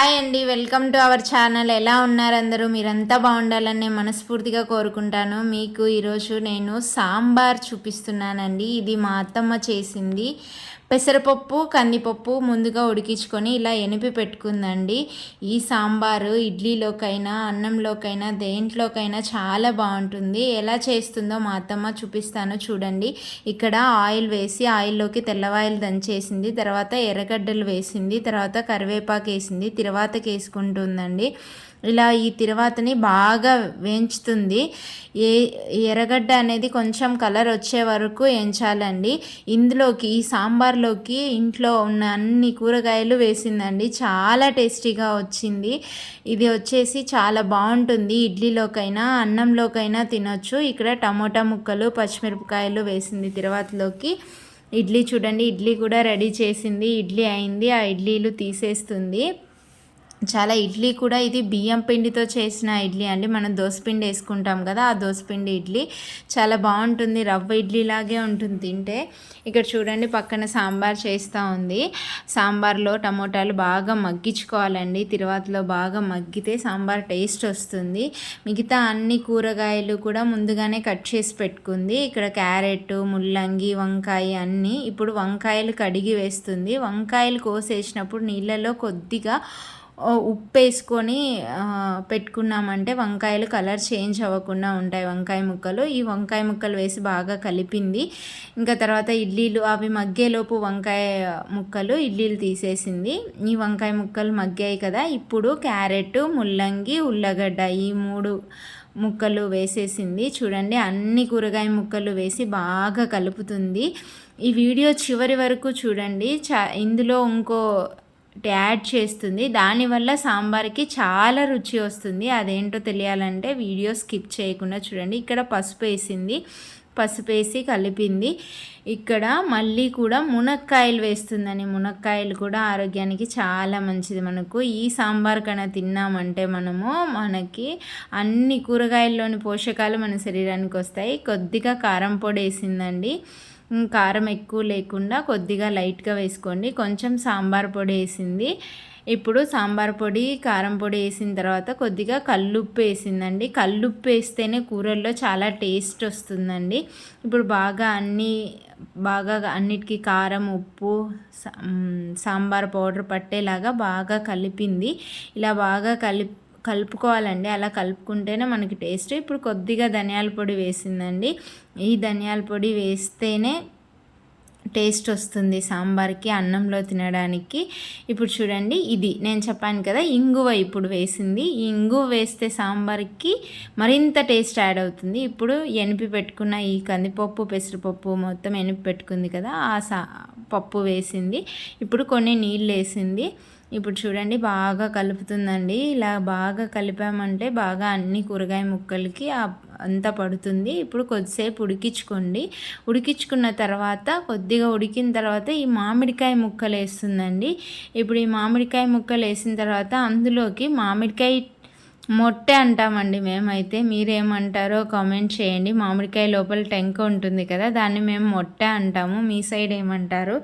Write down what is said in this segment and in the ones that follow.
Hi అండి welcome to our channel. ఎలా ఉన్నారు అందరూ? మీరంతా బాగుండాలని నేను మనస్ఫూర్తిగా కోరుకుంటాను. మీకు ఈరోజు నేను సాంబార్ చూపిస్తున్నానండి. ఇది మా అత్తమ్మ చేసింది. పెసరపప్పు కందిపప్పు ముందుగా ఉడికించుకొని ఇలా ఎనిపి పెట్టుకుందండి. ఈ సాంబారు ఇడ్లీలోకైనా అన్నంలోకైనా దేంట్లోకైనా చాలా బాగుంటుంది. ఎలా చేస్తుందో మా అత్తమ్మ చూపిస్తాను చూడండి. ఇక్కడ ఆయిల్ వేసి ఆయిల్లోకి తెల్లవాయిల్ దంచేసింది తర్వాత ఎర్రగడ్డలు వేసింది తర్వాత కరివేపాకు వేసింది తిరువాతకి వేసుకుంటుందండి ఇలా ఈ తిరువాతని బాగా వేయించుతుంది ఏ ఎర్రగడ్డ అనేది కొంచెం కలర్ వచ్చే వరకు వేయించాలండి. ఇందులోకి ఈ సాంబార్లోకి ఇంట్లో ఉన్న అన్ని కూరగాయలు వేసిందండి. చాలా టేస్టీగా వచ్చింది. ఇది వచ్చేసి చాలా బాగుంటుంది. ఇడ్లీలోకైనా అన్నంలోకైనా తినొచ్చు. ఇక్కడ టమోటా ముక్కలు పచ్చిమిరపకాయలు వేసింది తిరువాతలోకి. ఇడ్లీ చూడండి ఇడ్లీ కూడా రెడీ చేసింది. ఇడ్లీ అయింది. ఆ ఇడ్లీలు తీసేస్తుంది. చాలా ఇడ్లీ కూడా ఇది బియ్యం పిండితో చేసిన ఇడ్లీ అండి. మనం దోసపిండి వేసుకుంటాం కదా ఆ దోసపిండి ఇడ్లీ. చాలా బాగుంటుంది రవ్వ ఇడ్లీ లాగే ఉంటుంది తింటే. ఇక్కడ చూడండి పక్కన సాంబార్ చేస్తూ ఉంది. సాంబార్లో టమోటాలు బాగా మగ్గించుకోవాలండి. తిరువాతలో బాగా మగ్గితే సాంబార్ టేస్ట్ వస్తుంది. మిగతా అన్ని కూరగాయలు కూడా ముందుగానే కట్ చేసి పెట్టుకుంది. ఇక్కడ క్యారెట్ ముల్లంగి వంకాయ అన్నీ. ఇప్పుడు వంకాయలు కడిగి వేస్తుంది. వంకాయలు కోసేసినప్పుడు నీళ్ళలో కొద్దిగా ఉప్పు వేసుకొని పెట్టుకున్నామంటే వంకాయలు కలర్ చేంజ్ అవ్వకుండా ఉంటాయి వంకాయ ముక్కలు. ఈ వంకాయ ముక్కలు వేసి బాగా కలిపింది. ఇంకా తర్వాత ఇడ్లీలు అవి మగ్గేలోపు వంకాయ ముక్కలు ఇడ్లీలు తీసేసింది. ఈ వంకాయ ముక్కలు మగ్గాయి కదా ఇప్పుడు క్యారెట్ ముల్లంగి ఉల్లగడ్డ ఈ మూడు ముక్కలు వేసేసింది. చూడండి అన్ని కూరగాయ ముక్కలు వేసి బాగా కలుపుతుంది. ఈ వీడియో చివరి వరకు చూడండి. చా ఇందులో ఇంకో యాడ్ చేస్తుంది. దానివల్ల సాంబార్కి చాలా రుచి వస్తుంది. అదేంటో తెలియాలంటే వీడియో స్కిప్ చేయకుండా చూడండి. ఇక్కడ పసుపు వేసింది. పసుపు వేసి కలిపింది. ఇక్కడ మళ్ళీ కూడా మునక్కాయలు వేస్తుందని మునక్కాయలు కూడా ఆరోగ్యానికి చాలా మంచిది మనకు. ఈ సాంబార్ కన్నా తిన్నామంటే మనము మనకి అన్ని కూరగాయల్లోని పోషకాలు మన శరీరానికి వస్తాయి. కొద్దిగా కారం పొడి వేసిందండి. కారం ఎక్కువ లేకుండా కొద్దిగా లైట్గా వేసుకోండి. కొంచెం సాంబార్ పొడి వేసింది. ఇప్పుడు సాంబార్ పొడి కారం పొడి వేసిన తర్వాత కొద్దిగా కల్లుప్పు వేసిందండి. కల్లుప్పు వేస్తేనే కూరల్లో చాలా టేస్ట్ వస్తుందండి. ఇప్పుడు బాగా అన్నీ బాగా అన్నిటికీ కారం ఉప్పు సాంబార్ పౌడర్ పట్టేలాగా బాగా కలిపింది. ఇలా బాగా కలిపి కలుపుకోవాలండి. అలా కలుపుకుంటేనే మనకి టేస్ట్. ఇప్పుడు కొద్దిగా ధనియాల పొడి వేసిందండి. ఈ ధనియాల పొడి వేస్తేనే టేస్ట్ వస్తుంది సాంబార్కి అన్నంలో తినడానికి. ఇప్పుడు చూడండి ఇది నేను చెప్పాను కదా ఇంగువ ఇప్పుడు వేసింది. ఈ ఇంగువ వేస్తే సాంబార్కి మరింత టేస్ట్ యాడ్ అవుతుంది. ఇప్పుడు ఎనిపి పెట్టుకున్న ఈ కందిపప్పు పెసరపప్పు మొత్తం ఎనిపి పెట్టుకుంది కదా ఆ సా పప్పు వేసింది. ఇప్పుడు కొన్ని నీళ్ళు వేసింది. ఇప్పుడు చూడండి బాగా కలుపుతుందండి. ఇలా బాగా కలిపామంటే బాగా అన్ని కూరగాయ ముక్కలకి అంతా పడుతుంది. ఇప్పుడు కొద్దిసేపు ఉడికించుకోండి. ఉడికించుకున్న తర్వాత కొద్దిగా ఉడికిన తర్వాత ఈ మామిడికాయ ముక్కలు వేస్తుందండి. ఇప్పుడు ఈ మామిడికాయ ముక్కలు వేసిన తర్వాత అందులోకి మామిడికాయ మొట్టె అంటామండి మేమైతే. మీరేమంటారో కామెంట్ చేయండి. మామిడికాయ లోపల టెంక ఉంటుంది కదా దాన్ని మేము మొట్టె అంటాము. మీ సైడ్ ఏమంటారు?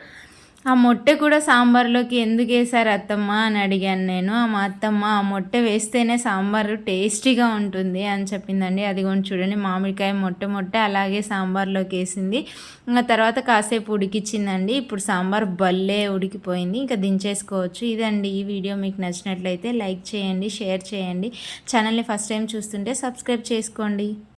ఆ మొట్టె కూడా సాంబార్లోకి ఎందుకు వేశారు అత్తమ్మ అని అడిగాను నేను. మా అత్తమ్మ ఆ మొట్టె వేస్తేనే సాంబార్ టేస్టీగా ఉంటుంది అని చెప్పిందండి. అది కూడా చూడండి మామిడికాయ మొట్టె మొట్టె అలాగే సాంబార్లోకి వేసింది. ఇంకా తర్వాత కాసేపు ఉడికిచ్చిందండి. ఇప్పుడు సాంబార్ భలే ఉడికిపోయింది. ఇంకా దించేసుకోవచ్చు. ఇదండి ఈ వీడియో. మీకు నచ్చినట్లయితే లైక్ చేయండి షేర్ చేయండి. ఛానల్ని ఫస్ట్ టైం చూస్తుంటే సబ్స్క్రైబ్ చేసుకోండి.